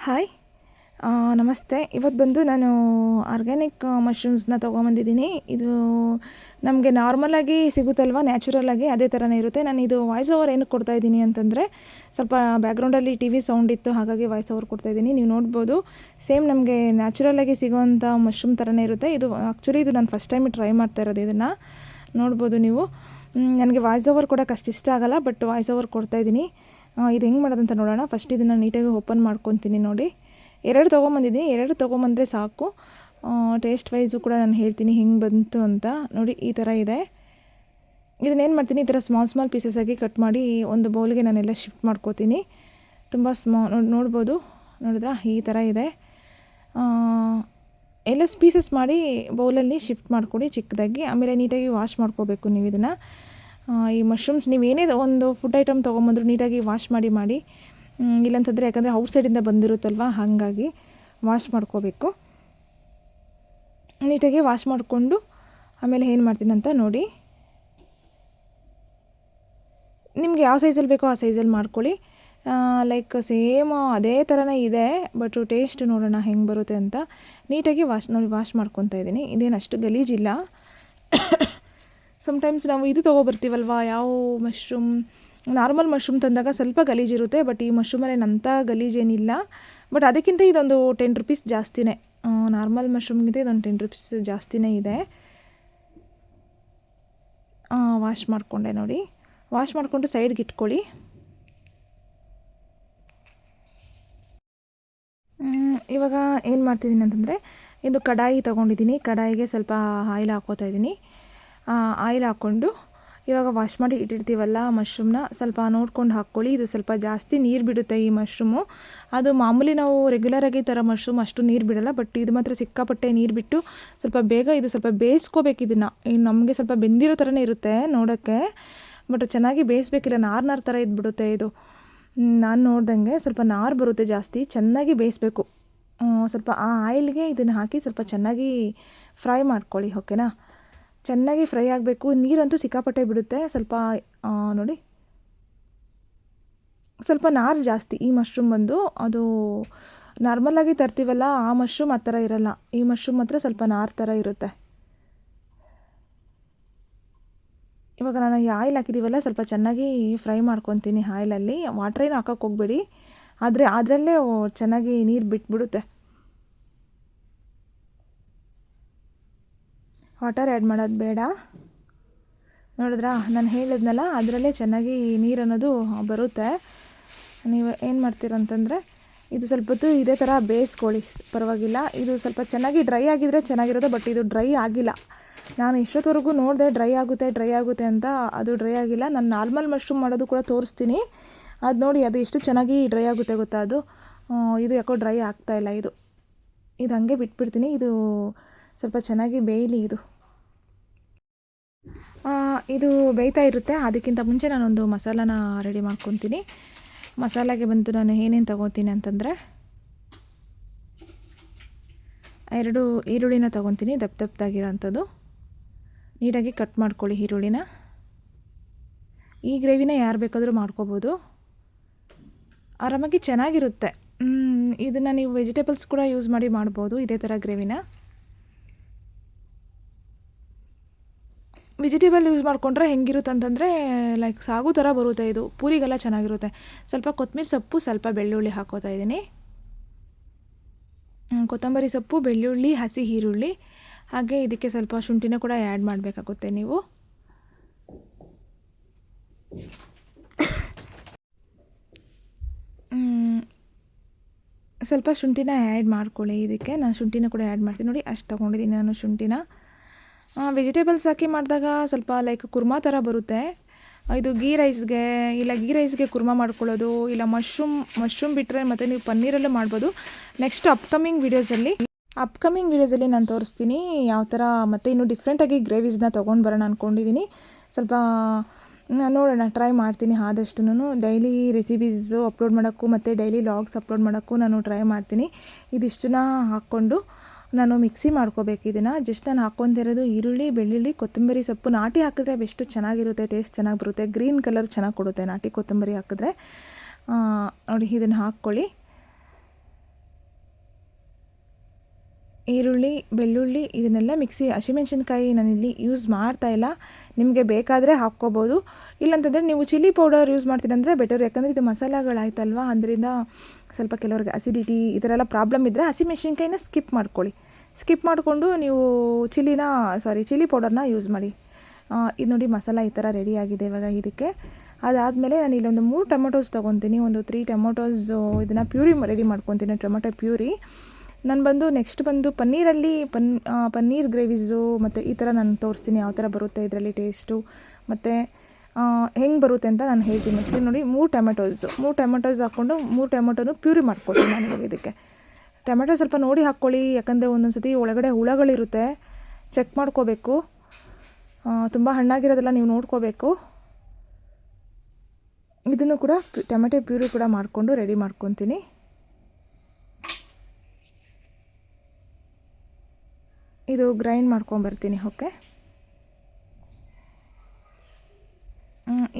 Hi ನಮಸ್ತೆ. ಇವತ್ತು ಬಂದು ನಾನು ಆರ್ಗ್ಯಾನಿಕ್ ಮಶ್ರೂಮ್ಸ್ನ ತೊಗೊಂಬಂದಿದ್ದೀನಿ. ಇದು ನಮಗೆ ನಾರ್ಮಲಾಗಿ ಸಿಗುತ್ತಲ್ವ? ನ್ಯಾಚುರಲಾಗಿ ಅದೇ ಥರನೇ ಇರುತ್ತೆ. ನಾನು ಇದು ವಾಯ್ಸ್ ಓವರ್ ಏನಕ್ಕೆ ಕೊಡ್ತಾ ಇದ್ದೀನಿ ಅಂತಂದರೆ ಸ್ವಲ್ಪ ಬ್ಯಾಕ್ಗ್ರೌಂಡಲ್ಲಿ ಟಿ ವಿ ಸೌಂಡ್ ಇತ್ತು ಹಾಗಾಗಿ ವಾಯ್ಸ್ ಓವರ್ ಕೊಡ್ತಾ ಇದ್ದೀನಿ. ನೀವು ನೋಡ್ಬೋದು ಸೇಮ್ ನಮಗೆ ನ್ಯಾಚುರಲಾಗಿ ಸಿಗುವಂಥ ಮಶ್ರೂಮ್ ಥರನೇ ಇರುತ್ತೆ. ಇದು ಆ್ಯಕ್ಚುಲಿ ಇದು ನಾನು ಫಸ್ಟ್ ಟೈಮ್ ಟ್ರೈ ಮಾಡ್ತಾ ಇರೋದು ಇದನ್ನು. ನೋಡ್ಬೋದು ನೀವು. ನನಗೆ ವಾಯ್ಸ್ ಓವರ್ ಕೊಡೋಕೆ ಅಷ್ಟು ಇಷ್ಟ ಆಗೋಲ್ಲ ಬಟ್ ವಾಯ್ಸ್ ಓವರ್ ಕೊಡ್ತಾ ಆ, ಇದು ಹೆಂಗೆ ಮಾಡೋದಂತ ನೋಡೋಣ. ಫಸ್ಟ್ ಇದನ್ನು ನೀಟಾಗಿ ಓಪನ್ ಮಾಡ್ಕೊತೀನಿ ನೋಡಿ. ಎರಡು ತೊಗೊಂಬಂದಿದ್ದೀನಿ. ಎರಡು ತೊಗೊಂಬಂದರೆ ಸಾಕು. ಟೇಸ್ಟ್ ವೈಸು ಕೂಡ ನಾನು ಹೇಳ್ತೀನಿ ಹೆಂಗೆ ಬಂತು ಅಂತ. ನೋಡಿ, ಈ ಥರ ಇದೆ. ಇದನ್ನೇನು ಮಾಡ್ತೀನಿ, ಈ ಥರ ಸ್ಮಾಲ್ ಸ್ಮಾಲ್ ಪೀಸಸ್ ಆಗಿ ಕಟ್ ಮಾಡಿ ಒಂದು ಬೌಲ್ಗೆ ನಾನೆಲ್ಲ ಶಿಫ್ಟ್ ಮಾಡ್ಕೋತೀನಿ. ತುಂಬ ಸ್ಮಾ, ನೋಡಿ, ನೋಡ್ಬೋದು. ನೋಡಿದ್ರಾ? ಈ ಥರ ಇದೆ. ಎಲ್ಲ ಪೀಸಸ್ ಮಾಡಿ ಬೌಲಲ್ಲಿ ಶಿಫ್ಟ್ ಮಾಡ್ಕೊಡಿ ಚಿಕ್ಕದಾಗಿ. ಆಮೇಲೆ ನೀಟಾಗಿ ವಾಶ್ ಮಾಡ್ಕೋಬೇಕು ನೀವು ಇದನ್ನು. ಈ ಮಶ್ರೂಮ್ಸ್ ನೀವು ಏನೇ ಒಂದು ಫುಡ್ ಐಟಮ್ ತೊಗೊಂಬಂದ್ರು ನೀಟಾಗಿ ವಾಶ್ ಮಾಡಿ ಮಾಡಿ ಇಲ್ಲಂತಂದರೆ ಯಾಕಂದರೆ ಔಟ್ಸೈಡಿಂದ ಬಂದಿರುತ್ತಲ್ವ, ಹಾಗಾಗಿ ವಾಶ್ ಮಾಡ್ಕೋಬೇಕು. ನೀಟಾಗಿ ವಾಶ್ ಮಾಡಿಕೊಂಡು ಆಮೇಲೆ ಏನು ಮಾಡ್ತೀನಿ ಅಂತ ನೋಡಿ. ನಿಮ್ಗೆ ಯಾವ ಸೈಜಲ್ಲಿ ಬೇಕೋ ಆ ಸೈಜಲ್ಲಿ ಮಾಡ್ಕೊಳ್ಳಿ. ಲೈಕ್ ಸೇಮ್ ಅದೇ ಥರನೇ ಇದೆ ಬಟ್ ಟೇಸ್ಟ್ ನೋಡೋಣ ಹೆಂಗೆ ಬರುತ್ತೆ ಅಂತ. ನೀಟಾಗಿ ವಾಶ್ ನೋಡಿ ವಾಶ್ ಮಾಡ್ಕೊತಾ ಇದ್ದೀನಿ. ಇದೇನು ಅಷ್ಟು ಗಲೀಜಿಲ್ಲ. ಸಮ್ಟೈಮ್ಸ್ ನಾವು ಇದು ತೊಗೊಬರ್ತೀವಲ್ವ? ಯಾವ ಮಶ್ರೂಮ್ ನಾರ್ಮಲ್ ಮಶ್ರೂಮ್ ತಂದಾಗ ಸ್ವಲ್ಪ ಗಲೀಜಿರುತ್ತೆ ಬಟ್ ಈ ಮಶ್ರೂಮಲ್ಲಿ ಅಂಥ ಗಲೀಜೇನಿಲ್ಲ. ಬಟ್ ಅದಕ್ಕಿಂತ ಇದೊಂದು ಟೆನ್ ರುಪೀಸ್ ಜಾಸ್ತಿನೇ. ನಾರ್ಮಲ್ ಮಶ್ರೂಮ್ಗಿಂತ ಇದೊಂದು ಟೆನ್ ರುಪೀಸ್ ಜಾಸ್ತಿನೇ ಇದೆ. ವಾಶ್ ಮಾಡಿಕೊಂಡೆ ನೋಡಿ. ವಾಶ್ ಮಾಡಿಕೊಂಡು ಸೈಡ್ಗೆ ಇಟ್ಕೊಳ್ಳಿ. ಇವಾಗ ಏನು ಮಾಡ್ತಿದ್ದೀನಿ ಅಂತಂದರೆ, ಇದು ಕಡಾಯಿ ತೊಗೊಂಡಿದ್ದೀನಿ. ಕಡಾಯಿಗೆ ಸ್ವಲ್ಪ ಆಯಿಲ್ ಹಾಕೋತಾ ಇದ್ದೀನಿ. ಆಯಿಲ್ ಹಾಕ್ಕೊಂಡು ಇವಾಗ ವಾಶ್ ಮಾಡಿ ಇಟ್ಟಿರ್ತೀವಲ್ಲ ಮಶ್ರೂಮ್ನ, ಸ್ವಲ್ಪ ನೋಡ್ಕೊಂಡು ಹಾಕ್ಕೊಳ್ಳಿ. ಇದು ಸ್ವಲ್ಪ ಜಾಸ್ತಿ ನೀರು ಬಿಡುತ್ತೆ ಈ ಮಶ್ರೂಮು. ಅದು ಮಾಮೂಲಿ ನಾವು ರೆಗ್ಯುಲರಾಗಿ ಈ ಥರ ಮಶ್ರೂಮ್ ಅಷ್ಟು ನೀರು ಬಿಡಲ್ಲ ಬಟ್ ಇದು ಮಾತ್ರ ಸಿಕ್ಕಾಪಟ್ಟೆ ನೀರು ಬಿಟ್ಟು ಸ್ವಲ್ಪ ಬೇಗ ಇದು ಸ್ವಲ್ಪ ಬೇಯಿಸ್ಕೋಬೇಕು ಇದನ್ನು. ನಮಗೆ ಸ್ವಲ್ಪ ಬೆಂದಿರೋ ಥರನೇ ಇರುತ್ತೆ ನೋಡೋಕ್ಕೆ ಬಟ್ ಚೆನ್ನಾಗಿ ಬೇಯಿಸ್ಬೇಕಿಲ್ಲ. ನಾರು ನಾರು ಥರ ಇದ್ಬಿಡುತ್ತೆ ಇದು. ನಾನು ನೋಡ್ದಂಗೆ ಸ್ವಲ್ಪ ನಾರು ಬರುತ್ತೆ ಜಾಸ್ತಿ, ಚೆನ್ನಾಗಿ ಬೇಯಿಸ್ಬೇಕು. ಸ್ವಲ್ಪ ಆ ಆಯಿಲ್ಗೆ ಇದನ್ನು ಹಾಕಿ ಸ್ವಲ್ಪ ಚೆನ್ನಾಗಿ ಫ್ರೈ ಮಾಡ್ಕೊಳ್ಳಿ, ಓಕೆನಾ? ಚೆನ್ನಾಗಿ ಫ್ರೈ ಆಗಬೇಕು. ನೀರಂತೂ ಸಿಕ್ಕಾಪಟ್ಟೆ ಬಿಡುತ್ತೆ. ಸ್ವಲ್ಪ ನೋಡಿ. ಸ್ವಲ್ಪ ನಾರು ಜಾಸ್ತಿ ಈ ಮಶ್ರೂಮ್ ಬಂದು. ಅದು ನಾರ್ಮಲಾಗಿ ತರ್ತೀವಲ್ಲ, ಆ ಮಶ್ರೂಮ್ ಆ ಥರ ಇರಲ್ಲ. ಈ ಮಶ್ರೂಮ್ ಮಾತ್ರ ಸ್ವಲ್ಪ ನಾರು ಥರ ಇರುತ್ತೆ. ಇವಾಗ ನಾನು ಈ ಆಯಿಲ್ ಹಾಕಿದ್ದೀವಲ್ಲ ಸ್ವಲ್ಪ ಚೆನ್ನಾಗಿ ಫ್ರೈ ಮಾಡ್ಕೊತೀನಿ ಆಯಿಲಲ್ಲಿ. ಏನು ಹಾಕೋಕ್ಕೆ ಹೋಗ್ಬೇಡಿ. ಆದರೆ ಅದರಲ್ಲೇ ಚೆನ್ನಾಗಿ ನೀರು ಬಿಟ್ಬಿಡುತ್ತೆ. ವಾಟರ್ ಆ್ಯಡ್ ಮಾಡೋದು ಬೇಡ. ನೋಡಿದ್ರಾ? ನಾನು ಹೇಳಿದ್ನಲ್ಲ, ಅದರಲ್ಲೇ ಚೆನ್ನಾಗಿ ನೀರು ಅನ್ನೋದು ಬರುತ್ತೆ. ನೀವು ಏನು ಮಾಡ್ತೀರಂತಂದರೆ, ಇದು ಸ್ವಲ್ಪ ಹೊತ್ತು ಇದೇ ಥರ ಬೇಯಿಸ್ಕೊಳ್ಳಿ. ಪರವಾಗಿಲ್ಲ. ಇದು ಸ್ವಲ್ಪ ಚೆನ್ನಾಗಿ ಡ್ರೈ ಆಗಿದ್ರೆ ಚೆನ್ನಾಗಿರೋದು ಬಟ್ ಇದು ಡ್ರೈ ಆಗಿಲ್ಲ. ನಾನು ಇಷ್ಟೊತ್ತವರೆಗೂ ನೋಡಿದೆ ಡ್ರೈ ಆಗುತ್ತೆ ಡ್ರೈ ಆಗುತ್ತೆ ಅಂತ ಅದು ಡ್ರೈ ಆಗಿಲ್ಲ. ನಾನು ನಾರ್ಮಲ್ ಮಶ್ರೂಮ್ ಮಾಡೋದು ಕೂಡ ತೋರಿಸ್ತೀನಿ. ಅದು ನೋಡಿ, ಅದು ಎಷ್ಟು ಚೆನ್ನಾಗಿ ಡ್ರೈ ಆಗುತ್ತೆ ಗೊತ್ತಾ ಅದು? ಇದು ಯಾಕೋ ಡ್ರೈ ಆಗ್ತಾ ಇಲ್ಲ ಇದು. ಇದು ಹಂಗೆ ಬಿಟ್ಬಿಡ್ತೀನಿ. ಇದು ಸ್ವಲ್ಪ ಚೆನ್ನಾಗಿ ಬೇಯಲಿ ಇದು. ಇದು ಬೇಯ್ತಾ ಇರುತ್ತೆ. ಅದಕ್ಕಿಂತ ಮುಂಚೆ ನಾನೊಂದು ಮಸಾಲಾನ ರೆಡಿ ಮಾಡ್ಕೊತೀನಿ. ಮಸಾಲಾಗೆ ಬಂದು ನಾನು ಏನೇನು ತಗೋತೀನಿ ಅಂತಂದರೆ, ಎರಡು ಈರುಳ್ಳಿನ ತಗೊತೀನಿ, ದಪ್ಪ ದಪ್ಪದಾಗಿರೋಂಥದ್ದು ನೀಟಾಗಿ ಕಟ್ ಮಾಡ್ಕೊಳ್ಳಿ ಈರುಳ್ಳಿನ. ಈ ಗ್ರೇವಿನ ಯಾರು ಬೇಕಾದರೂ ಮಾಡ್ಕೋಬೋದು. ಆರಾಮಾಗಿ ಚೆನ್ನಾಗಿರುತ್ತೆ. ಇದನ್ನು ನೀವು ವೆಜಿಟೇಬಲ್ಸ್ ಕೂಡ ಯೂಸ್ ಮಾಡಿ ಮಾಡ್ಬೋದು, ಇದೇ ಥರ ಗ್ರೇವಿನ. ವೆಜಿಟೇಬಲ್ ಯೂಸ್ ಮಾಡಿಕೊಂಡ್ರೆ ಹೆಂಗಿರುತ್ತೆ ಅಂತಂದರೆ ಲೈಕ್ ಸಾಗು ಥರ ಬರುತ್ತೆ ಇದು. ಪೂರಿಗೆಲ್ಲ ಚೆನ್ನಾಗಿರುತ್ತೆ. ಸ್ವಲ್ಪ ಕೊತ್ತಂಬರಿ ಸೊಪ್ಪು, ಸ್ವಲ್ಪ ಬೆಳ್ಳುಳ್ಳಿ ಹಾಕೋತಾ ಇದ್ದೀನಿ. ಕೊತ್ತಂಬರಿ ಸೊಪ್ಪು, ಬೆಳ್ಳುಳ್ಳಿ, ಹಸಿ ಈರುಳ್ಳಿ. ಹಾಗೆ ಇದಕ್ಕೆ ಸ್ವಲ್ಪ ಶುಂಠಿನ ಕೂಡ ಆ್ಯಡ್ ಮಾಡಬೇಕಾಗುತ್ತೆ ನೀವು. ಸ್ವಲ್ಪ ಶುಂಠಿನ ಆ್ಯಡ್ ಮಾಡ್ಕೊಳ್ಳಿ ಇದಕ್ಕೆ. ನಾನು ಶುಂಠಿನ ಕೂಡ ಆ್ಯಡ್ ಮಾಡ್ತೀನಿ. ನೋಡಿ, ಅಷ್ಟು ತೊಗೊಂಡಿದ್ದೀನಿ ನಾನು ಶುಂಠಿನ. ವೆಜಿಟೇಬಲ್ಸ್ ಹಾಕಿ ಮಾಡಿದಾಗ ಸ್ವಲ್ಪ ಲೈಕ್ ಕುರ್ಮಾ ಥರ ಬರುತ್ತೆ. ಇದು ಗೀ ರೈಸ್ಗೆ ಇಲ್ಲ ಗೀ ರೈಸ್ಗೆ ಕುರ್ಮಾ ಮಾಡ್ಕೊಳ್ಳೋದು, ಇಲ್ಲ ಮಶ್ರೂಮ್ ಮಶ್ರೂಮ್ ಬಿಟ್ಟರೆ ಮತ್ತು ನೀವು ಪನ್ನೀರಲ್ಲೂ ಮಾಡ್ಬೋದು. ನೆಕ್ಸ್ಟ್ ಅಪ್ಕಮಿಂಗ್ ವೀಡಿಯೋಸಲ್ಲಿ ಅಪ್ಕಮಿಂಗ್ ವೀಡಿಯೋಸಲ್ಲಿ ನಾನು ತೋರಿಸ್ತೀನಿ ಯಾವ ಥರ ಮತ್ತು ಇನ್ನೂ ಡಿಫ್ರೆಂಟಾಗಿ ಗ್ರೇವೀಸ್ನ ತೊಗೊಂಡು ಬರೋಣ ಅಂದ್ಕೊಂಡಿದ್ದೀನಿ ಸ್ವಲ್ಪ ನೋಡೋಣ ಟ್ರೈ ಮಾಡ್ತೀನಿ ಆದಷ್ಟುನು ಡೈಲಿ ರೆಸಿಪೀಸು ಅಪ್ಲೋಡ್ ಮಾಡೋಕ್ಕೂ ಮತ್ತು ಡೈಲಿ ಲಾಗ್ಸ್ ಅಪ್ಲೋಡ್ ಮಾಡೋಕ್ಕೂ ನಾನು ಟ್ರೈ ಮಾಡ್ತೀನಿ. ಇದಿಷ್ಟನ್ನ ಹಾಕ್ಕೊಂಡು. ನಾನು ಮಿಕ್ಸಿ ಮಾಡ್ಕೋಬೇಕು ಇದನ್ನು. ಜಸ್ಟ್ ನಾನು ಹಾಕ್ಕೊಂಡಿರೋದು ಈರುಳ್ಳಿ, ಬೆಳ್ಳುಳ್ಳಿ, ಕೊತ್ತಂಬರಿ ಸೊಪ್ಪು. ನಾಟಿ ಹಾಕಿದ್ರೆ ಎಷ್ಟು ಚೆನ್ನಾಗಿರುತ್ತೆ, ಟೇಸ್ಟ್ ಚೆನ್ನಾಗಿ ಬರುತ್ತೆ. ಗ್ರೀನ್ ಕಲರ್ ಚೆನ್ನಾಗಿ ಕೊಡುತ್ತೆ ನಾಟಿ ಕೊತ್ತಂಬರಿ ಹಾಕಿದ್ರೆ. ನೋಡಿ ಇದನ್ನು ಹಾಕ್ಕೊಳ್ಳಿ. ಈರುಳ್ಳಿ, ಬೆಳ್ಳುಳ್ಳಿ ಇದನ್ನೆಲ್ಲ ಮಿಕ್ಸಿ, ಹಸಿಮೆಣ್ಸಿನ್ಕಾಯಿ ನಾನಿಲ್ಲಿ ಯೂಸ್ ಮಾಡ್ತಾ ಇಲ್ಲ. ನಿಮಗೆ ಬೇಕಾದರೆ ಹಾಕ್ಕೋಬೋದು. ಇಲ್ಲಂತಂದರೆ ನೀವು ಚಿಲ್ಲಿ ಪೌಡರ್ ಯೂಸ್ ಮಾಡ್ತೀರಂದರೆ ಬೆಟರ್ ಯಾಕಂದರೆ ಇದು ಮಸಾಲೆಗಳಾಯ್ತಲ್ವ? ಅದರಿಂದ ಸ್ವಲ್ಪ ಕೆಲವ್ರಿಗೆ ಅಸಿಡಿಟಿ ಈ ಥರ ಎಲ್ಲ ಪ್ರಾಬ್ಲಮ್ ಇದ್ದರೆ ಹಸಿಮೆಣ್ಸಿನ್ಕಾಯಿನ ಸ್ಕಿಪ್ ಮಾಡ್ಕೊಳ್ಳಿ. ಸ್ಕಿಪ್ ಮಾಡಿಕೊಂಡು ನೀವು ಚಿಲ್ಲಿನ ಸಾರಿ ಚಿಲ್ಲಿ ಪೌಡರ್ನ ಯೂಸ್ ಮಾಡಿ. ಇದು ನೋಡಿ ಮಸಾಲ ಈ ಥರ ರೆಡಿ ಆಗಿದೆ ಇವಾಗ ಇದಕ್ಕೆ. ಅದಾದಮೇಲೆ ನಾನು ಇಲ್ಲೊಂದು ಮೂರು ಟೊಮೊಟೊಸ್ ತೊಗೊತೀನಿ. ಒಂದು ತ್ರೀ ಟೊಮೊಟೊಸ್ ಇದನ್ನು ಪ್ಯೂರಿ ರೆಡಿ ಮಾಡ್ಕೊತೀನಿ ಟೊಮೊಟೊ ಪ್ಯೂರಿ ನಾನು ಬಂದು ನೆಕ್ಸ್ಟ್ ಬಂದು ಪನ್ನೀರಲ್ಲಿ ಪನ್ ಪನ್ನೀರ್ ಗ್ರೇವೀಸು ಮತ್ತು ಈ ಥರ ನಾನು ತೋರಿಸ್ತೀನಿ, ಯಾವ ಥರ ಬರುತ್ತೆ ಇದರಲ್ಲಿ ಟೇಸ್ಟು ಮತ್ತು ಹೆಂಗೆ ಬರುತ್ತೆ ಅಂತ ನಾನು ಹೇಳ್ತೀನಿ. ನೆಕ್ಸ್ಟ್ ನೋಡಿ, ಮೂರು ಟೊಮೆಟೋಸು. ಮೂರು ಟೊಮೆಟೋಸ್ ಹಾಕ್ಕೊಂಡು ಮೂರು ಟೊಮೆಟೋನು ಪ್ಯೂರಿ ಮಾಡ್ಕೊಳ್ತೀನಿ ನಾನು ಇದಕ್ಕೆ. ಟೊಮೆಟೊ ಸ್ವಲ್ಪ ನೋಡಿ ಹಾಕ್ಕೊಳ್ಳಿ, ಯಾಕಂದರೆ ಒಂದೊಂದು ಸತಿ ಒಳಗಡೆ ಹುಳಗಳಿರುತ್ತೆ. ಚೆಕ್ ಮಾಡ್ಕೋಬೇಕು. ತುಂಬ ಹಣ್ಣಾಗಿರೋದೆಲ್ಲ ನೀವು ನೋಡ್ಕೋಬೇಕು. ಇದನ್ನು ಕೂಡ ಟೊಮೆಟೊ ಪ್ಯೂರಿ ಕೂಡ ಮಾಡಿಕೊಂಡು ರೆಡಿ ಮಾಡ್ಕೊತೀನಿ. ಇದು ಗ್ರೈಂಡ್ ಮಾಡ್ಕೊಂಬರ್ತೀನಿ ಓಕೆ?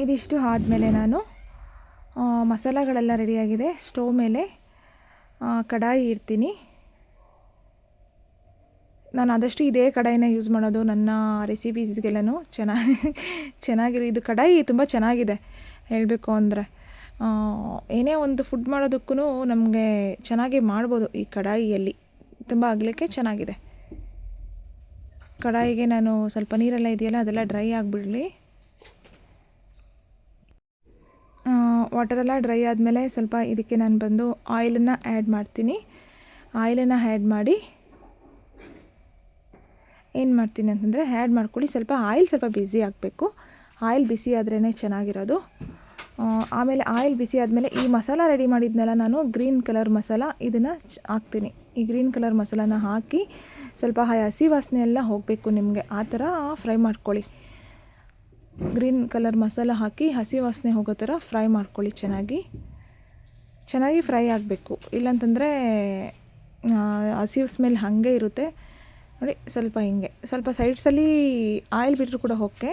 ಇದಿಷ್ಟು ಆದಮೇಲೆ ನಾನು ಮಸಾಲಗಳೆಲ್ಲ ರೆಡಿಯಾಗಿದೆ. ಸ್ಟವ್ ಮೇಲೆ ಕಡಾಯಿ ಇಡ್ತೀನಿ. ನಾನು ಆದಷ್ಟು ಇದೇ ಕಡಾಯಿನ ಯೂಸ್ ಮಾಡೋದು ನನ್ನ ರೆಸಿಪೀಸ್ಗೆಲ್ಲನೂ ಚೆನ್ನಾಗಿ, ಚೆನ್ನಾಗಿರೋ, ಇದು ಕಡಾಯಿ ತುಂಬ ಚೆನ್ನಾಗಿದೆ ಹೇಳಬೇಕು ಅಂದರೆ. ಏನೇ ಒಂದು ಫುಡ್ ಮಾಡೋದಕ್ಕೂ ನಮಗೆ ಚೆನ್ನಾಗಿ ಮಾಡ್ಬೋದು ಈ ಕಡಾಯಿಯಲ್ಲಿ. ತುಂಬ ಆಗಲಿಕ್ಕೆ ಚೆನ್ನಾಗಿದೆ. ಕಡಾಯಿಗೆ ನಾನು ಸ್ವಲ್ಪ ನೀರೆಲ್ಲ ಇದೆಯಲ್ಲ ಅದೆಲ್ಲ ಡ್ರೈ ಆಗಿಬಿಡಲಿ. ವಾಟರೆಲ್ಲ ಡ್ರೈ ಆದಮೇಲೆ ಸ್ವಲ್ಪ ಇದಕ್ಕೆ ನಾನು ಬಂದು ಆಯಿಲನ್ನು ಆ್ಯಡ್ ಮಾಡ್ತೀನಿ. ಆಯಿಲನ್ನು ಆ್ಯಡ್ ಮಾಡಿ ಏನು ಮಾಡ್ತೀನಿ ಅಂತಂದರೆ ಆ್ಯಡ್ ಮಾಡ್ಕೊಳ್ಳಿ. ಸ್ವಲ್ಪ ಆಯಿಲ್ ಸ್ವಲ್ಪ ಬಿಸಿ ಆಗಬೇಕು. ಆಯಿಲ್ ಬಿಸಿ ಆದ್ರೇ ಚೆನ್ನಾಗಿರೋದು. ಆಮೇಲೆ ಆಯಿಲ್ ಬಿಸಿ ಆದಮೇಲೆ ಈ ಮಸಾಲ ರೆಡಿ ಮಾಡಿದ್ನೆಲ್ಲ ನಾನು ಗ್ರೀನ್ ಕಲರ್ ಮಸಾಲ, ಇದನ್ನು ಹಾಕ್ತೀನಿ. ಈ ಗ್ರೀನ್ ಕಲರ್ ಮಸಾಲಾನ ಹಾಕಿ ಸ್ವಲ್ಪ ಹಸಿ ವಾಸನೆ ಎಲ್ಲ ಹೋಗಬೇಕು ನಿಮಗೆ. ಆ ಥರ ಫ್ರೈ ಮಾಡ್ಕೊಳ್ಳಿ. ಗ್ರೀನ್ ಕಲರ್ ಮಸಾಲ ಹಾಕಿ ಹಸಿ ವಾಸನೆ ಹೋಗೋ ಥರ ಫ್ರೈ ಮಾಡ್ಕೊಳ್ಳಿ ಚೆನ್ನಾಗಿ. ಚೆನ್ನಾಗಿ ಫ್ರೈ ಆಗಬೇಕು. ಇಲ್ಲಾಂತಂದರೆ ಹಸಿ ಸ್ಮೆಲ್ ಹಾಗೆ ಇರುತ್ತೆ. ನೋಡಿ, ಸ್ವಲ್ಪ ಹಿಂಗೆ. ಸ್ವಲ್ಪ ಸೈಡ್ಸಲ್ಲಿ ಆಯಿಲ್ ಬಿಟ್ಟರು ಕೂಡ ಹೋಗಕ್ಕೆ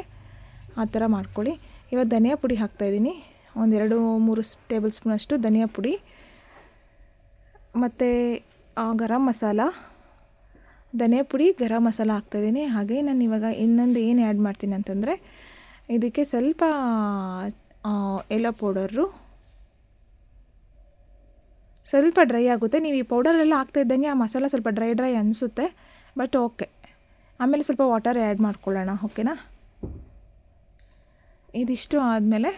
ಆ ಥರ ಮಾಡ್ಕೊಳ್ಳಿ. ಇವಾಗ ಧನಿಯಾ ಪುಡಿ ಹಾಕ್ತಾಯಿದ್ದೀನಿ ಒಂದೆರಡು ಮೂರು ಟೇಬಲ್ ಸ್ಪೂನಷ್ಟು ಧನಿಯಾ ಪುಡಿ. ಮತ್ತು ಗರಂ ಮಸಾಲ. ಧನಿಯಾ ಪುಡಿ ಗರಂ ಮಸಾಲ ಹಾಕ್ತಾಯಿದ್ದೀನಿ ಹಾಗೆ ನಾನು ಇವಾಗ ಇನ್ನೊಂದು ಏನು ಆ್ಯಡ್ ಮಾಡ್ತೀನಿ ಅಂತಂದರೆ ಇದಕ್ಕೆ ಸ್ವಲ್ಪ ಎಲ್ಲೋ ಪೌಡರು. ಸ್ವಲ್ಪ ಡ್ರೈ ಆಗುತ್ತೆ. ನೀವು ಈ ಪೌಡರೆಲ್ಲ ಹಾಕ್ತಾ ಇದ್ದಂಗೆ ಆ ಮಸಾಲ ಸ್ವಲ್ಪ ಡ್ರೈ ಡ್ರೈ ಅನಿಸುತ್ತೆ, ಬಟ್ ಓಕೆ. ಆಮೇಲೆ ಸ್ವಲ್ಪ ವಾಟರ್ ಆ್ಯಡ್ ಮಾಡ್ಕೊಳ್ಳೋಣ, ಓಕೆನಾ? ಇದಿಷ್ಟು ಆದಮೇಲೆ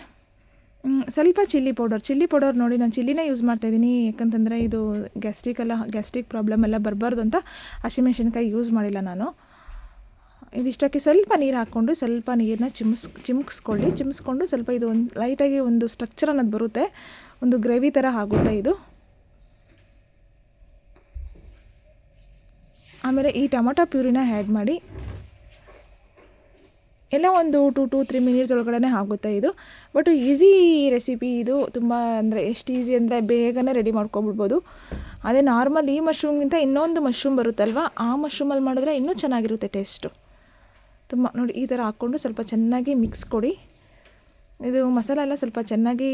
ಸ್ವಲ್ಪ ಚಿಲ್ಲಿ ಪೌಡರ್. ಚಿಲ್ಲಿ ಪೌಡರ್ ನೋಡಿ ನಾನು ಚಿಲ್ಲಿನೇ ಯೂಸ್ ಮಾಡ್ತಾಯಿದ್ದೀನಿ ಯಾಕಂತಂದರೆ ಇದು ಗ್ಯಾಸ್ಟ್ರಿಕ್ ಎಲ್ಲ ಗ್ಯಾಸ್ಟ್ರಿಕ್ ಪ್ರಾಬ್ಲಮ್ ಎಲ್ಲ ಬರಬಾರ್ದು ಅಂತ ಹಸಿಮೆಣ್ಸಿನ್ಕಾಯಿ ಯೂಸ್ ಮಾಡಿಲ್ಲ ನಾನು. ಇದಿಷ್ಟಕ್ಕೆ ಸ್ವಲ್ಪ ನೀರು ಹಾಕ್ಕೊಂಡು ಸ್ವಲ್ಪ ನೀರನ್ನ ಚಿಮ್ಸ್ ಚಿಮ್ಕಿಸ್ಕೊಳ್ಳಿ ಚಿಮ್ಸ್ಕೊಂಡು ಸ್ವಲ್ಪ ಇದು ಒಂದು ಲೈಟಾಗಿ ಒಂದು ಸ್ಟ್ರಕ್ಚರ್ ಅನ್ನೋದು ಬರುತ್ತೆ. ಒಂದು ಗ್ರೇವಿ ಥರ ಆಗುತ್ತೆ ಇದು. ಆಮೇಲೆ ಈ ಟೊಮೊಟೊ ಪ್ಯೂರಿನ ಆ್ಯಡ್ ಮಾಡಿ. ಎಲ್ಲ ಒಂದು ಟು ಟು, ತ್ರೀ ಮಿನಿಟ್ಸ್ ಒಳಗಡೆ ಆಗುತ್ತೆ ಇದು. ಬಟ್ ಈಸಿ ರೆಸಿಪಿ ಇದು. ತುಂಬ ಅಂದರೆ ಎಷ್ಟು ಈಸಿ ಅಂದರೆ ಬೇಗನೆ ರೆಡಿ ಮಾಡ್ಕೊಬಿಡ್ಬೋದು. ಅದೇ ನಾರ್ಮಲ್ ಈ ಮಶ್ರೂಮ್ಗಿಂತ ಇನ್ನೊಂದು ಮಶ್ರೂಮ್ ಬರುತ್ತಲ್ವ? ಆ ಮಶ್ರೂಮಲ್ಲಿ ಮಾಡಿದ್ರೆ ಇನ್ನೂ ಚೆನ್ನಾಗಿರುತ್ತೆ ಟೇಸ್ಟು. ತುಂಬ ನೋಡಿ ಈ ಥರ ಹಾಕ್ಕೊಂಡು ಸ್ವಲ್ಪ ಚೆನ್ನಾಗಿ ಮಿಕ್ಸ್ ಕೊಡಿ. ಇದು ಮಸಾಲ ಎಲ್ಲ ಸ್ವಲ್ಪ ಚೆನ್ನಾಗಿ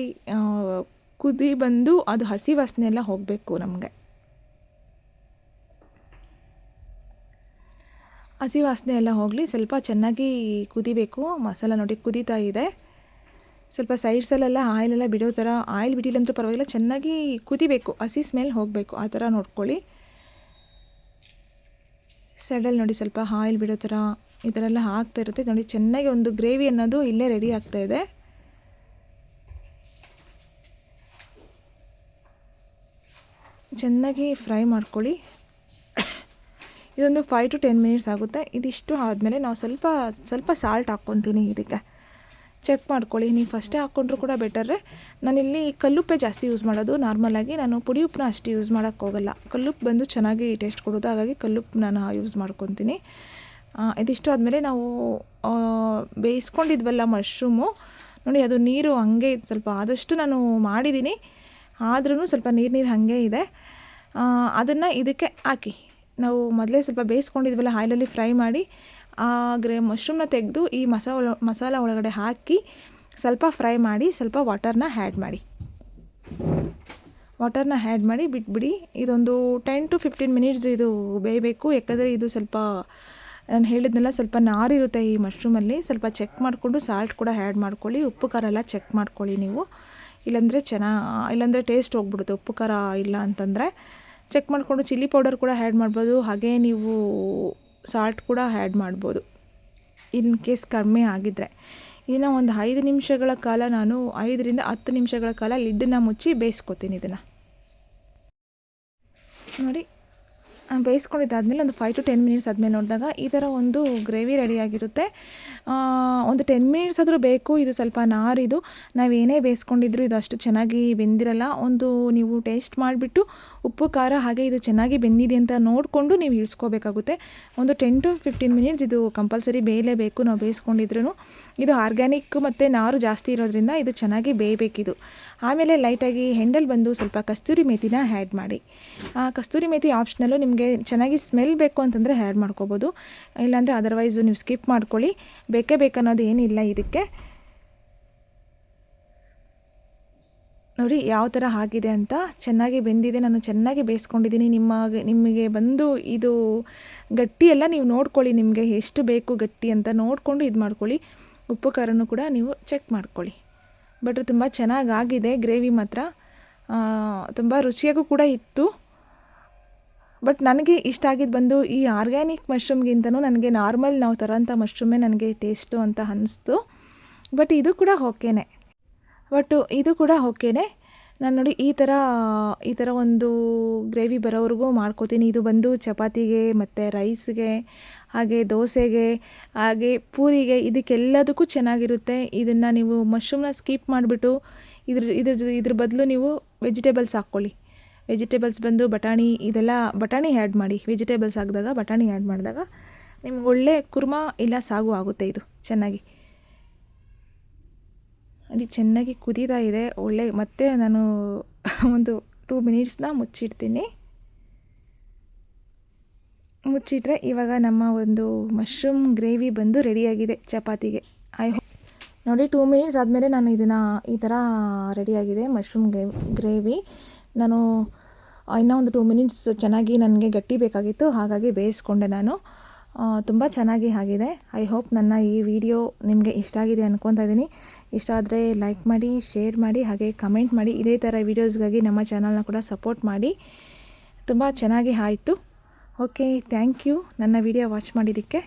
ಕುದಿ ಬಂದು ಅದು ಹಸಿ ವಾಸನೆ ಎಲ್ಲ ಹೋಗಬೇಕು ನಮಗೆ. ಹಸಿ ವಾಸನೆ ಎಲ್ಲ ಹೋಗಲಿ, ಸ್ವಲ್ಪ ಚೆನ್ನಾಗಿ ಕುದಿಬೇಕು. ಮಸಾಲ ನೋಡಿ ಕುದೀತಾ ಇದೆ. ಸ್ವಲ್ಪ ಸೈಡ್ಸಲ್ಲೆಲ್ಲ ಆಯಿಲೆಲ್ಲ ಬಿಡೋ ಥರ ಆಯಿಲ್ ಬಿಡಿಲ್ಲ ಅಂತೂ ಪರವಾಗಿಲ್ಲ, ಚೆನ್ನಾಗಿ ಕುದಿಬೇಕು. ಹಸಿ ಸ್ಮೆಲ್ ಹೋಗಬೇಕು, ಆ ಥರ ನೋಡ್ಕೊಳ್ಳಿ. ಸೈಡಲ್ಲಿ ನೋಡಿ ಸ್ವಲ್ಪ ಆಯಿಲ್ ಬಿಡೋ ಥರ ಈ ಥರ ಎಲ್ಲ ಹಾಕ್ತಾ ಇರುತ್ತೆ. ನೋಡಿ, ಚೆನ್ನಾಗಿ ಒಂದು ಗ್ರೇವಿ ಅನ್ನೋದು ಇಲ್ಲೇ ರೆಡಿ ಆಗ್ತಾ ಇದೆ. ಚೆನ್ನಾಗಿ ಫ್ರೈ ಮಾಡ್ಕೊಳ್ಳಿ. ಇದೊಂದು ಫೈವ್ ಟು ಟೆನ್ ಮಿನಿಟ್ಸ್ ಆಗುತ್ತೆ. ಇದಿಷ್ಟು ಆದಮೇಲೆ ನಾವು ಸ್ವಲ್ಪ ಸ್ವಲ್ಪ ಸಾಲ್ಟ್ ಹಾಕ್ಕೊತೀನಿ ಇದಕ್ಕೆ. ಚೆಕ್ ಮಾಡ್ಕೊಳ್ಳಿ. ನೀವು ಫಸ್ಟೇ ಹಾಕ್ಕೊಂಡ್ರು ಕೂಡ ಬೆಟರ್ರೆ ನಾನಿಲ್ಲಿ ಕಲ್ಲುಪ್ಪೆ ಜಾಸ್ತಿ ಯೂಸ್ ಮಾಡೋದು. ನಾರ್ಮಲಾಗಿ ನಾನು ಪುಡಿ ಉಪ್ಪನ್ನ ಅಷ್ಟು ಯೂಸ್ ಮಾಡೋಕ್ಕೋಗಲ್ಲ ಕಲ್ಲುಪ್ಪು ಬಂದು ಚೆನ್ನಾಗಿ ಟೇಸ್ಟ್ ಕೊಡೋದು ಹಾಗಾಗಿ ಕಲ್ಲುಪ್ಪು ನಾನು ಯೂಸ್ ಮಾಡ್ಕೊತೀನಿ. ಇದಿಷ್ಟು ಆದಮೇಲೆ ನಾವು ಬೇಯಿಸ್ಕೊಂಡಿದ್ವಲ್ಲ ಮಶ್ರೂಮು. ನೋಡಿ, ಅದು ನೀರು ಹಂಗೆ ಸ್ವಲ್ಪ ಆದಷ್ಟು ನಾನು ಮಾಡಿದ್ದೀನಿ. ಆದ್ರೂ ಸ್ವಲ್ಪ ನೀರು ನೀರು ಹಾಗೆ ಇದೆ. ಅದನ್ನು ಇದಕ್ಕೆ ಹಾಕಿ. ನಾವು ಮೊದಲೇ ಸ್ವಲ್ಪ ಬೇಯಿಸ್ಕೊಂಡಿದ್ವಲ್ಲ ಆಯಿಲಲ್ಲಿ ಫ್ರೈ ಮಾಡಿ, ಆ ಗ್ರೇ, ಮಶ್ರೂಮ್ನ ತೆಗೆದು ಈ ಮಸಾಲ ಮಸಾಲ ಒಳಗಡೆ ಹಾಕಿ, ಸ್ವಲ್ಪ ಫ್ರೈ ಮಾಡಿ, ಸ್ವಲ್ಪ ವಾಟರ್ನ ಆ್ಯಡ್ ಮಾಡಿ. ವಾಟರ್ನ ಆ್ಯಡ್ ಮಾಡಿ ಬಿಟ್ಬಿಡಿ. ಇದೊಂದು ಟೆನ್ ಟು ಫಿಫ್ಟೀನ್ ಮಿನಿಟ್ಸ್ ಇದು ಬೇಯಬೇಕು. ಯಾಕಂದರೆ ಇದು ಸ್ವಲ್ಪ ನಾನು ಹೇಳಿದ್ನೆಲ್ಲ, ಸ್ವಲ್ಪ ನಾರಿರುತ್ತೆ ಈ ಮಶ್ರೂಮಲ್ಲಿ, ಸ್ವಲ್ಪ ಚೆಕ್ ಮಾಡಿಕೊಂಡು ಸಾಲ್ಟ್ ಕೂಡ ಆ್ಯಡ್ ಮಾಡ್ಕೊಳ್ಳಿ, ಉಪ್ಪು ಖಾರ ಎಲ್ಲ ಚೆಕ್ ಮಾಡ್ಕೊಳ್ಳಿ ನೀವು. ಇಲ್ಲಾಂದರೆ ಚೆನ್ನ ಇಲ್ಲಾಂದರೆ ಟೇಸ್ಟ್ ಹೋಗ್ಬಿಡುತ್ತೆ, ಉಪ್ಪು ಖಾರ ಇಲ್ಲ ಅಂತಂದರೆ. ಚೆಕ್ ಮಾಡಿಕೊಂಡು ಚಿಲ್ಲಿ ಪೌಡರ್ ಕೂಡ ಆ್ಯಡ್ ಮಾಡ್ಬೋದು, ಹಾಗೇ ನೀವು ಸಾಲ್ಟ್ ಕೂಡ ಆ್ಯಡ್ ಮಾಡ್ಬೋದು ಇನ್ ಕೇಸ್ ಕಡಿಮೆ ಆಗಿದ್ದರೆ ಇದನ್ನು ಒಂದು ಐದು ನಿಮಿಷಗಳ ಕಾಲ ನಾನು, ಐದರಿಂದ ಹತ್ತು ನಿಮಿಷಗಳ ಕಾಲ ಲಿಡ್ಡನ್ನ ಮುಚ್ಚಿ ಬೇಯಿಸ್ಕೊತೀನಿ ಇದನ್ನು. ನೋಡಿ ಬೇಯಿಸ್ಕೊಂಡಿದ್ದಾದ್ಮೇಲೆ ಒಂದು ಫೈವ್ ಟು ಟೆನ್ ಮಿನಿಟ್ಸ್ ಆದಮೇಲೆ ನೋಡಿದಾಗ ಈ ಥರ ಒಂದು ಗ್ರೇವಿ ರೆಡಿಯಾಗಿರುತ್ತೆ ಒಂದು ಟೆನ್ ಮಿನಿಟ್ಸ್ ಆದರೂ ಬೇಕು, ಇದು ಸ್ವಲ್ಪ ನಾರಿದು. ನಾವೇನೇ ಬೇಯಿಸ್ಕೊಂಡಿದ್ರು ಇದು ಅಷ್ಟು ಚೆನ್ನಾಗಿ ಬೆಂದಿರಲ್ಲ. ಒಂದು ನೀವು ಟೇಸ್ಟ್ ಮಾಡಿಬಿಟ್ಟು ಉಪ್ಪು, ಖಾರ ಹಾಗೆ ಇದು ಚೆನ್ನಾಗಿ ಬೆಂದಿದೆ ಅಂತ ನೋಡಿಕೊಂಡು ನೀವು ಇಳಿಸ್ಕೋಬೇಕಾಗುತ್ತೆ. ಒಂದು ಟೆನ್ ಟು ಫಿಫ್ಟೀನ್ ಮಿನಿಟ್ಸ್ ಇದು ಕಂಪಲ್ಸರಿ ಬೇಯಲೇಬೇಕು ನಾವು ಬೇಯಿಸ್ಕೊಂಡಿದ್ರು ಇದು ಆರ್ಗ್ಯಾನಿಕ್ ಮತ್ತು ನಾರು ಜಾಸ್ತಿ ಇರೋದ್ರಿಂದ ಇದು ಚೆನ್ನಾಗಿ ಬೇಯಬೇಕಿದು. ಆಮೇಲೆ ಲೈಟಾಗಿ ಹೆಂಡಲ್ ಬಂದು ಸ್ವಲ್ಪ ಕಸ್ತೂರಿ ಮೇಥಿನ ಆ್ಯಡ್ ಮಾಡಿ. ಕಸ್ತೂರಿ ಮೇಥಿ ಆಪ್ಷನಲ್ಲು ನಿಮಗೆ ಚೆನ್ನಾಗಿ ಸ್ಮೆಲ್ ಬೇಕು ಅಂತಂದರೆ ಆ್ಯಡ್ ಮಾಡ್ಕೋಬೋದು. ಇಲ್ಲಾಂದರೆ ಅದರ್ವೈಸು ನೀವು ಸ್ಕಿಪ್ ಮಾಡ್ಕೊಳ್ಳಿ. ಬೇಕೇ ಬೇಕನ್ನೋದು ಏನಿಲ್ಲ ಇದಕ್ಕೆ. ನೋಡಿ ಯಾವ ಥರ ಆಗಿದೆ ಅಂತ ಚೆನ್ನಾಗಿ ಬೆಂದಿದೆ. ನಾನು ಚೆನ್ನಾಗಿ ಬೇಯಿಸ್ಕೊಂಡಿದ್ದೀನಿ. ನಿಮ್ಮ ನಿಮಗೆ ಬಂದು ಇದು ಗಟ್ಟಿಯೆಲ್ಲ ನೀವು ನೋಡ್ಕೊಳ್ಳಿ ನಿಮಗೆ ಎಷ್ಟು ಬೇಕು ಗಟ್ಟಿ ಅಂತ ನೋಡಿಕೊಂಡು ಇದು ಮಾಡ್ಕೊಳ್ಳಿ. ಉಪ್ಪು ಖಾರನೂ ಕೂಡ ನೀವು ಚೆಕ್ ಮಾಡ್ಕೊಳ್ಳಿ. ಬಟ್ ತುಂಬ ಚೆನ್ನಾಗಾಗಿದೆ ಗ್ರೇವಿ ಮಾತ್ರ. ತುಂಬ ರುಚಿಯಾಗೂ ಕೂಡ ಇತ್ತು. ಬಟ್ ನನಗೆ ಇಷ್ಟ ಆಗಿದ್ದು ಬಂದು ಈ ಆರ್ಗ್ಯಾನಿಕ್ ಮಶ್ರೂಮ್ಗಿಂತನೂ ನನಗೆ ನಾರ್ಮಲ್ ನಾವು ತರೋಂಥ ಮಶ್ರೂಮೇ ನನಗೆ ಟೇಸ್ಟು ಅಂತ ಅನ್ನಿಸ್ತು ಬಟ್ ಇದು ಕೂಡ ಓಕೆನೇ ಬಟ್ ಇದು ಕೂಡ ಓಕೆನೇ ನಾನು ನೋಡಿ ಈ ಥರ ಈ ಥರ ಒಂದು ಗ್ರೇವಿ ಬರೋವರೆಗೂ ಮಾಡ್ಕೋತೀನಿ. ಇದು ಬಂದು ಚಪಾತಿಗೆ ಮತ್ತು ರೈಸ್ಗೆ ಹಾಗೆ ದೋಸೆಗೆ, ಹಾಗೆ ಪೂರಿಗೆ, ಇದಕ್ಕೆಲ್ಲದಕ್ಕೂ ಚೆನ್ನಾಗಿರುತ್ತೆ. ಇದನ್ನು ನೀವು ಮಶ್ರೂಮ್ನ ಸ್ಕಿಪ್ ಮಾಡಿಬಿಟ್ಟು ಇದ್ರ ಇದ್ರ ಇದ್ರ ಬದಲು ನೀವು ವೆಜಿಟೇಬಲ್ಸ್ ಹಾಕ್ಕೊಳ್ಳಿ. ವೆಜಿಟೇಬಲ್ಸ್ ಬಂದು ಬಟಾಣಿ ಇದೆಲ್ಲ ಬಟಾಣಿ ಆ್ಯಡ್ ಮಾಡಿ, ವೆಜಿಟೇಬಲ್ಸ್ ಹಾಕಿದಾಗ ಬಟಾಣಿ ಆ್ಯಡ್ ಮಾಡಿದಾಗ ನಿಮ್ಗೆ ಒಳ್ಳೆ ಕುರ್ಮಾ ಇಲ್ಲ ಸಾಗು ಆಗುತ್ತೆ ಇದು ಚೆನ್ನಾಗಿ. ಅಲ್ಲಿ ಚೆನ್ನಾಗಿ ಕುದೀತಾ ಇದೆ, ಒಳ್ಳೆ ಮತ್ತೆ ನಾನು ಒಂದು ಟೂ ಮಿನಿಟ್ಸ್ನ ಮುಚ್ಚಿಡ್ತೀನಿ. ಮುಚ್ಚಿಟ್ರೆ ಇವಾಗ ನಮ್ಮ ಒಂದು ಮಶ್ರೂಮ್ ಗ್ರೇವಿ ಬಂದು ರೆಡಿಯಾಗಿದೆ ಚಪಾತಿಗೆ. ಐ ಹೋಪ್ ನೋಡಿ ಟೂ ಮಿನಿಟ್ಸ್ ಆದಮೇಲೆ ನಾನು ಇದನ್ನು ಈ ಥರ ರೆಡಿಯಾಗಿದೆ ಮಶ್ರೂಮ್ ಗ್ರೇ ಗ್ರೇವಿ ನಾನು ಇನ್ನೂ ಒಂದು ಟೂ ಮಿನಿಟ್ಸ್ ಚೆನ್ನಾಗಿ ನನಗೆ ಗಟ್ಟಿ ಬೇಕಾಗಿತ್ತು, ಹಾಗಾಗಿ ಬೇಯಿಸ್ಕೊಂಡೆ ನಾನು. ತುಂಬ ಚೆನ್ನಾಗಿ ಆಗಿದೆ. ಐ ಹೋಪ್ ನನ್ನ ಈ ವಿಡಿಯೋ ನಿಮಗೆ ಇಷ್ಟ ಆಗಿದೆ ಅನ್ಕೊತಾ ಇದ್ದೀನಿ. ಇಷ್ಟ ಆದರೆ ಲೈಕ್ ಮಾಡಿ ಶೇರ್ ಮಾಡಿ, ಹಾಗೆ ಕಮೆಂಟ್ ಮಾಡಿ. ಇದೇ ಥರ ವೀಡಿಯೋಸ್ಗಾಗಿ ನಮ್ಮ ಚಾನಲ್ನ ಕೂಡ ಸಪೋರ್ಟ್ ಮಾಡಿ. ತುಂಬ ಚೆನ್ನಾಗಿ ಆಯಿತು. ಓಕೆ ಥ್ಯಾಂಕ್ ಯು ನನ್ನ ವಿಡಿಯೋ ವಾಚ್ ಮಾಡಿದ್ದಕ್ಕೆ.